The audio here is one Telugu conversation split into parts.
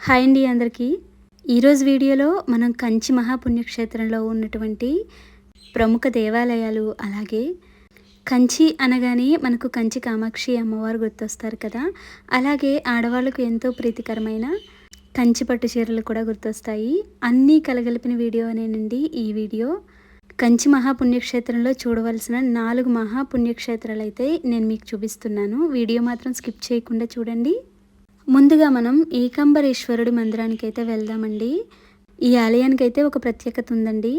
హాయ్ అండి అందరికీ. ఈరోజు వీడియోలో మనం కంచి మహాపుణ్యక్షేత్రంలో ఉన్నటువంటి ప్రముఖ దేవాలయాలు అలాగే కంచి అనగానే మనకు కంచి కామాక్షి అమ్మవారు గుర్తొస్తారు కదా. అలాగే ఆడవాళ్ళకు ఎంతో ప్రీతికరమైన కంచి పట్టు చీరలు కూడా గుర్తొస్తాయి. అన్నీ కలగలిపిన వీడియో అనేనండి ఈ వీడియో. కంచి మహాపుణ్యక్షేత్రంలో చూడవలసిన నాలుగు మహాపుణ్యక్షేత్రాలు అయితే నేను మీకు చూపిస్తున్నాను. వీడియో మాత్రం స్కిప్ చేయకుండా చూడండి. ముందుగా మనం ఏకాంబరేశ్వరుడి మందిరానికి అయితే వెళ్దామండి. ఈ ఆలయానికి అయితే ఒక ప్రత్యేకత ఉందండి.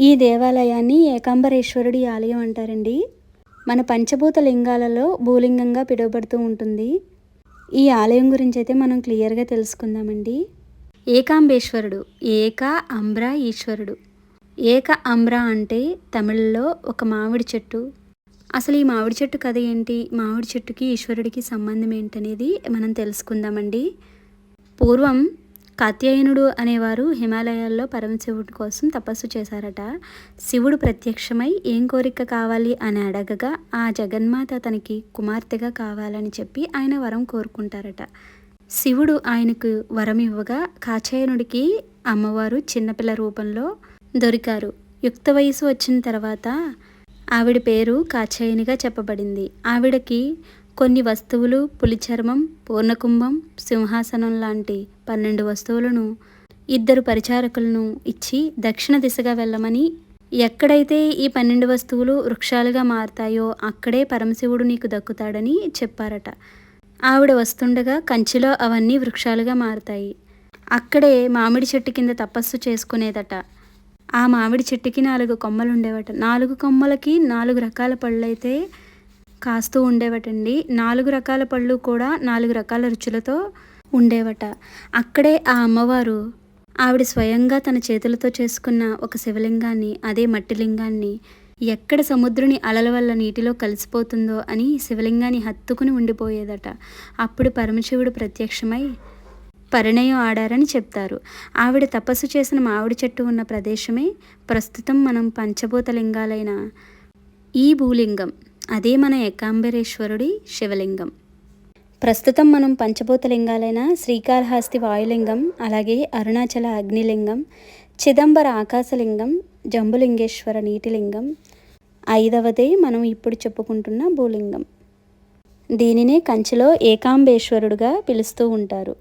ఈ దేవాలయాన్ని ఏకాంబరేశ్వరుడి ఆలయం అంటారండి. మన పంచభూత లింగాలలో భూలింగంగా పిలువబడుతూ ఉంటుంది. ఈ ఆలయం గురించి అయితే మనం క్లియర్గా తెలుసుకుందామండి. ఏకాంబేశ్వరుడు ఏక అంబ్ర ఈశ్వరుడు. ఏక అంబ్ర అంటే తమిళ్ళో ఒక మామిడి చెట్టు. అసలు ఈ మామిడి చెట్టు కథ ఏంటి? మామిడి చెట్టుకి ఈశ్వరుడికి సంబంధం ఏంటనేది మనం తెలుసుకుందామండి. పూర్వం కాత్యాయనుడు అనేవారు హిమాలయాల్లో పరమశివుడి కోసం తపస్సు చేశారట. శివుడు ప్రత్యక్షమై ఏం కోరిక కావాలి అని అడగగా ఆ జగన్మాత తనకి కుమార్తెగా కావాలని చెప్పి ఆయన వరం కోరుకుంటారట. శివుడు ఆయనకు వరం ఇవ్వగా కాచాయనుడికి అమ్మవారు చిన్నపిల్ల రూపంలో దొరికారు. యుక్త వయసు వచ్చిన తర్వాత ఆవిడ పేరు కాచాయనిగా చెప్పబడింది. ఆవిడకి కొన్ని వస్తువులు పులిచర్మం పూర్ణకుంభం సింహాసనం లాంటి పన్నెండు వస్తువులను ఇద్దరు పరిచారకులను ఇచ్చి దక్షిణ దిశగా వెళ్ళమని ఎక్కడైతే ఈ పన్నెండు వస్తువులు వృక్షాలుగా మారతాయో అక్కడే పరమశివుడు నీకు దక్కుతాడని చెప్పారట. ఆవిడ వస్తుండగా కంచిలో అవన్నీ వృక్షాలుగా మారుతాయి. అక్కడే మామిడి చెట్టు కింద తపస్సు చేసుకునేదట. ఆ మామిడి చెట్టుకి నాలుగు కొమ్మలు ఉండేవట నాలుగు కొమ్మలకి నాలుగు రకాల పళ్ళు అయితే కాస్తూ ఉండేవటండి. నాలుగు రకాల పళ్ళు కూడా నాలుగు రకాల రుచులతో ఉండేవట. అక్కడే ఆ అమ్మవారు ఆవిడ స్వయంగా తన చేతులతో చేసుకున్న ఒక శివలింగాన్ని అదే మట్టిలింగాన్ని ఎక్కడ సముద్రుని అలల వల్ల నీటిలో కలిసిపోతుందో అని శివలింగాన్ని హత్తుకుని ఉండిపోయేదట. అప్పుడు పరమశివుడు ప్రత్యక్షమై పరిణయం ఆడారని చెప్తారు. ఆవిడ తపస్సు చేసిన మామిడి చెట్టు ఉన్న ప్రదేశమే. ప్రస్తుతం మనం పంచభూత లింగాలైన ఈ భూలింగం. అదే మన ఏకాంబరేశ్వరుడి శివలింగం. ప్రస్తుతం మనం పంచభూత లింగాలైన శ్రీకాళహస్తి వాయులింగం అలాగే అరుణాచల అగ్నిలింగం చిదంబర ఆకాశలింగం జంబులింగేశ్వర నీటిలింగం ఐదవదే మనం ఇప్పుడు చెప్పుకుంటున్న భూలింగం. దీనినే కంచిలో ఏకాంబేశ్వరుడుగా పిలుస్తూ ఉంటారు.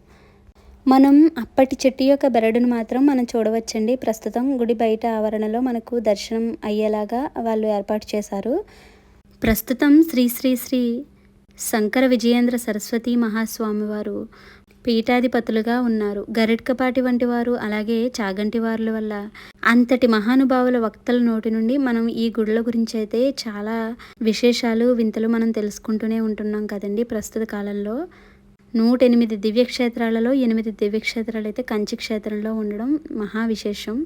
మనం అప్పటి చెట్టు యొక్క బెరడును మాత్రం మనం చూడవచ్చండి. ప్రస్తుతం గుడి బయట ఆవరణలో మనకు దర్శనం అయ్యేలాగా వాళ్ళు ఏర్పాటు చేశారు. ప్రస్తుతం శ్రీ శ్రీ శ్రీ శంకర విజయేంద్ర సరస్వతి మహాస్వామి వారు పీఠాధిపతులుగా ఉన్నారు. గరిట్కపాటి వంటి వారు అలాగే చాగంటి వారుల వల్ల అంతటి మహానుభావుల వక్తల నోటి నుండి మనం ఈ గుడుల గురించి అయితే చాలా విశేషాలు వింతలు మనం తెలుసుకుంటూనే ఉంటున్నాం కదండి ప్రస్తుత కాలంలో. నూట ఎనిమిది దివ్యక్షేత్రాలలో ఎనిమిది దివ్యక్షేత్రాలు అయితే కంచి క్షేత్రంలో ఉండడం మహా విశేషం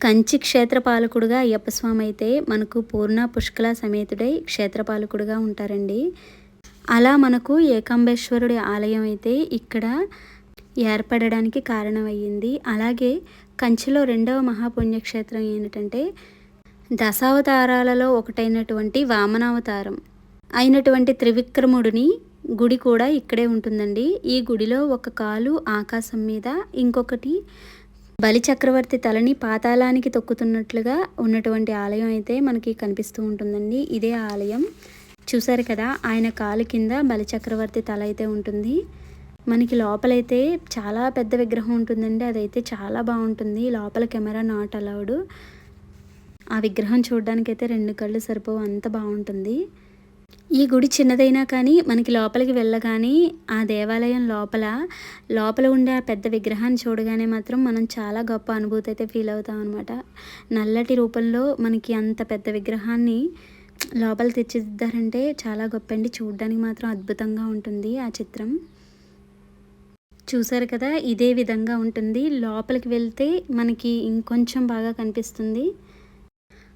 కంచి క్షేత్రపాలకుడుగా అయ్యప్పస్వామి అయ్యప్ప స్వామి అయితే మనకు పూర్ణ పుష్కల సమేతుడై క్షేత్రపాలకుడుగా ఉంటారండి. అలా మనకు ఏకాంబేశ్వరుడి ఆలయం అయితే ఇక్కడ ఏర్పడడానికి కారణమయ్యింది. అలాగే కంచిలో రెండవ మహాపుణ్యక్షేత్రం ఏంటంటే దశావతారాలలో ఒకటైనటువంటి వామనావతారం. అయినటువంటి త్రివిక్రముడిని గుడి కూడా ఇక్కడే ఉంటుందండి. ఈ గుడిలో ఒక కాలు ఆకాశం మీద ఇంకొకటి బలి చక్రవర్తి తలని పాతాళానికి తొక్కుతున్నట్లుగా ఉన్నటువంటి ఆలయం అయితే మనకి కనిపిస్తూ ఉంటుందండి. ఇదే ఆలయం. చూసారు కదా ఆయన కాలు కింద బలి చక్రవర్తి తల అయితే ఉంటుంది. మనకి లోపలైతే చాలా పెద్ద విగ్రహం ఉంటుందండి. అదైతే చాలా బాగుంటుంది. లోపల కెమెరా నాట్ అలౌడ్. ఆ విగ్రహం చూడడానికైతే అయితే రెండు కళ్ళు సరిపోవు. అంత బాగుంటుంది. ఈ గుడి చిన్నదైనా కానీ మనకి లోపలికి వెళ్ళగానే ఆ దేవాలయం లోపల లోపల ఉండే ఆ పెద్ద విగ్రహాన్ని చూడగానే మాత్రం మనం చాలా గొప్ప అనుభూతి అయితే ఫీల్ అవుతాం అనమాట నల్లటి రూపంలో మనకి అంత పెద్ద విగ్రహాన్ని లోపల తెచ్చిద్దారంటే చాలా గొప్ప అండి. చూడడానికి మాత్రం అద్భుతంగా ఉంటుంది ఆ చిత్రం. చూసారు కదా ఇదే విధంగా ఉంటుంది. లోపలికి వెళ్తే మనకి ఇంకొంచెం బాగా కనిపిస్తుంది.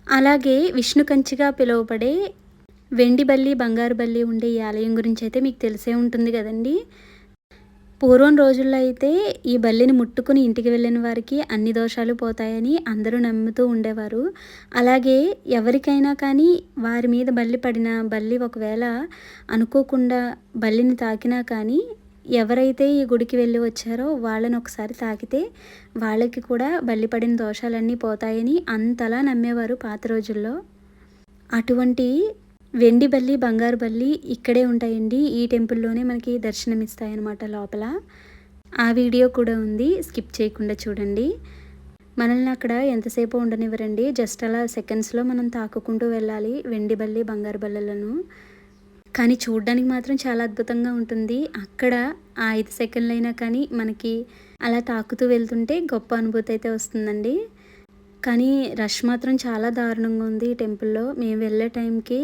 అలాగే విష్ణు కంచిగా పిలువబడే వెండి బల్లి బంగారు బల్లి ఉండే ఈ ఆలయం గురించి అయితే మీకు తెలిసే ఉంటుంది కదండి. పూర్వం రోజుల్లో అయితే ఈ బల్లిని ముట్టుకుని ఇంటికి వెళ్ళిన వారికి అన్ని దోషాలు పోతాయని అందరూ నమ్ముతూ ఉండేవారు. అలాగే ఎవరికైనా కానీ వారి మీద బల్లి పడిన బల్లి ఒకవేళ అనుకోకుండా బల్లిని తాకినా కానీ ఎవరైతే ఈ గుడికి వెళ్ళి వచ్చారో వాళ్ళని ఒకసారి తాకితే వాళ్ళకి కూడా బల్లి పడిన దోషాలన్నీ పోతాయని అంతలా నమ్మేవారు పాత రోజుల్లో. అటువంటి వెండి బల్లి బంగారు బల్లి ఇక్కడే ఉంటాయండి. ఈ టెంపుల్లోనే మనకి దర్శనమిస్తాయి అన్నమాట లోపల. ఆ వీడియో కూడా ఉంది. స్కిప్ చేయకుండా చూడండి. మనల్ని అక్కడ ఎంతసేపు ఉండనివ్వరండి. జస్ట్ అలా సెకండ్స్లో మనం తాకుకుంటూ వెళ్ళాలి వెండి బల్లి బంగారు బల్లలను. కానీ చూడడానికి మాత్రం చాలా అద్భుతంగా ఉంటుంది. అక్కడ ఆ ఐదు సెకండ్లు అయినా కానీ మనకి అలా తాకుతూ వెళ్తుంటే గొప్ప అనుభూతి అయితే వస్తుందండి. కానీ రష్ మాత్రం చాలా దారుణంగా ఉంది ఈ టెంపుల్లో. మేము వెళ్ళే టైంకి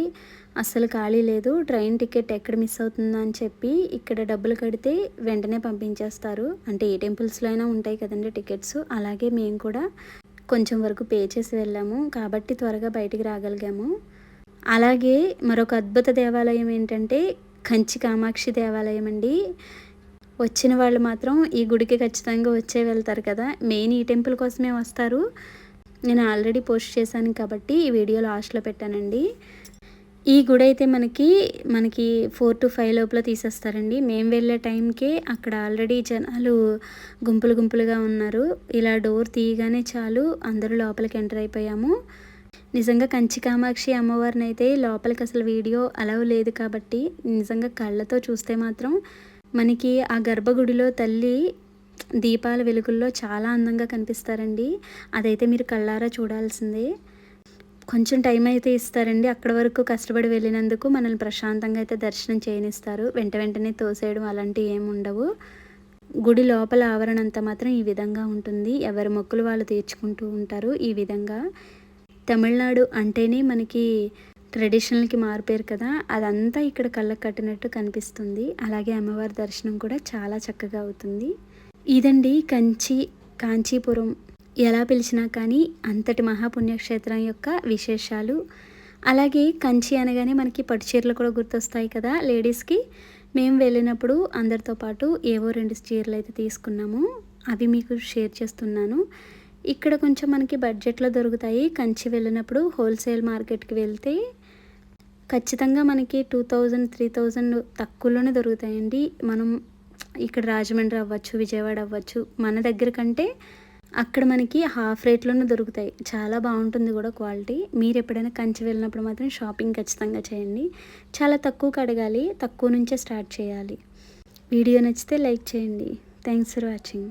అస్సలు ఖాళీ లేదు. ట్రైన్ టికెట్ ఎక్కడ మిస్ అవుతుందా అని చెప్పి ఇక్కడ డబ్బులు కడితే వెంటనే పంపించేస్తారు. అంటే ఏ టెంపుల్స్లో అయినా ఉంటాయి కదండి టికెట్స్. అలాగే మేము కూడా కొంచెం వరకు పే చేసి వెళ్ళాము. కాబట్టి త్వరగా బయటికి రాగలిగాము. అలాగే మరొక అద్భుత దేవాలయం ఏంటంటే కంచి కామాక్షి దేవాలయం అండి. వచ్చిన వాళ్ళు మాత్రం ఈ గుడికి ఖచ్చితంగా వచ్చే వెళ్తారు కదా. మెయిన్ ఈ టెంపుల్ కోసమే వస్తారు. నేను ఆల్రెడీ పోస్ట్ చేశాను కాబట్టి ఈ వీడియో లాస్ట్లో పెట్టానండి. ఈ గుడి అయితే మనకి మనకి ఫోర్ టు ఫైవ్ లోపల తీసేస్తారండి. మేము వెళ్ళే టైంకే అక్కడ ఆల్రెడీ జనాలు గుంపులు గుంపులుగా ఉన్నారు. ఇలా డోర్ తీయగానే చాలు అందరూ లోపలికి ఎంటర్ అయిపోయాము. నిజంగా కంచి కామాక్షి అమ్మవారిని అయితే లోపలికి అసలు వీడియో అలవ్ లేదు కాబట్టి నిజంగా కళ్ళతో చూస్తే మాత్రం మనకి ఆ గర్భగుడిలో తల్లి దీపాల వెలుగుల్లో చాలా అందంగా కనిపిస్తారండి. అదైతే మీరు కళ్ళారా చూడాల్సిందే. కొంచెం టైం అయితే ఇస్తారండి. అక్కడ వరకు కష్టపడి వెళ్ళినందుకు మనల్ని ప్రశాంతంగా అయితే దర్శనం చేయనిస్తారు. వెంట వెంటనే తోసేయడం అలాంటివి ఏమి ఉండవు. గుడి లోపల ఆవరణ అంతా మాత్రం ఈ విధంగా ఉంటుంది. ఎవరి మొక్కులు వాళ్ళు తీర్చుకుంటూ ఉంటారు ఈ విధంగా. తమిళనాడు అంటేనే మనకి ట్రెడిషనల్కి మారిపోయారు కదా. అదంతా ఇక్కడ కళ్ళకు కట్టినట్టు కనిపిస్తుంది. అలాగే అమ్మవారి దర్శనం కూడా చాలా చక్కగా అవుతుంది. ఇదండి కంచి కాంచీపురం. ఎలా పిలిచినా కానీ అంతటి మహాపుణ్యక్షేత్రం యొక్క విశేషాలు. అలాగే కంచి అనగానే మనకి పట్టు చీరలు కూడా గుర్తొస్తాయి కదా లేడీస్కి. మేము వెళ్ళినప్పుడు అందరితో పాటు ఏవో రెండు చీరలు అయితే తీసుకున్నాము. అవి మీకు షేర్ చేస్తున్నాను. ఇక్కడ కొంచెం మనకి బడ్జెట్లో దొరుకుతాయి. కంచి వెళ్ళినప్పుడు హోల్సేల్ మార్కెట్కి వెళ్తే ఖచ్చితంగా మనకి టూ థౌజండ్ త్రీ థౌజండ్ తక్కువలోనే దొరుకుతాయండి. మనం ఇక్కడ రాజమండ్రి అవ్వచ్చు విజయవాడ అవ్వచ్చు మన దగ్గర కంటే అక్కడ మనకి హాఫ్ రేట్లోనే దొరుకుతాయి. చాలా బాగుంటుంది కూడా క్వాలిటీ. మీరు ఎప్పుడైనా కంచి వెళ్ళినప్పుడు మాత్రం షాపింగ్ ఖచ్చితంగా చేయండి. చాలా తక్కువకి అడగాలి తక్కువ నుంచే స్టార్ట్ చేయాలి. వీడియో నచ్చితే లైక్ చేయండి. Thanks for watching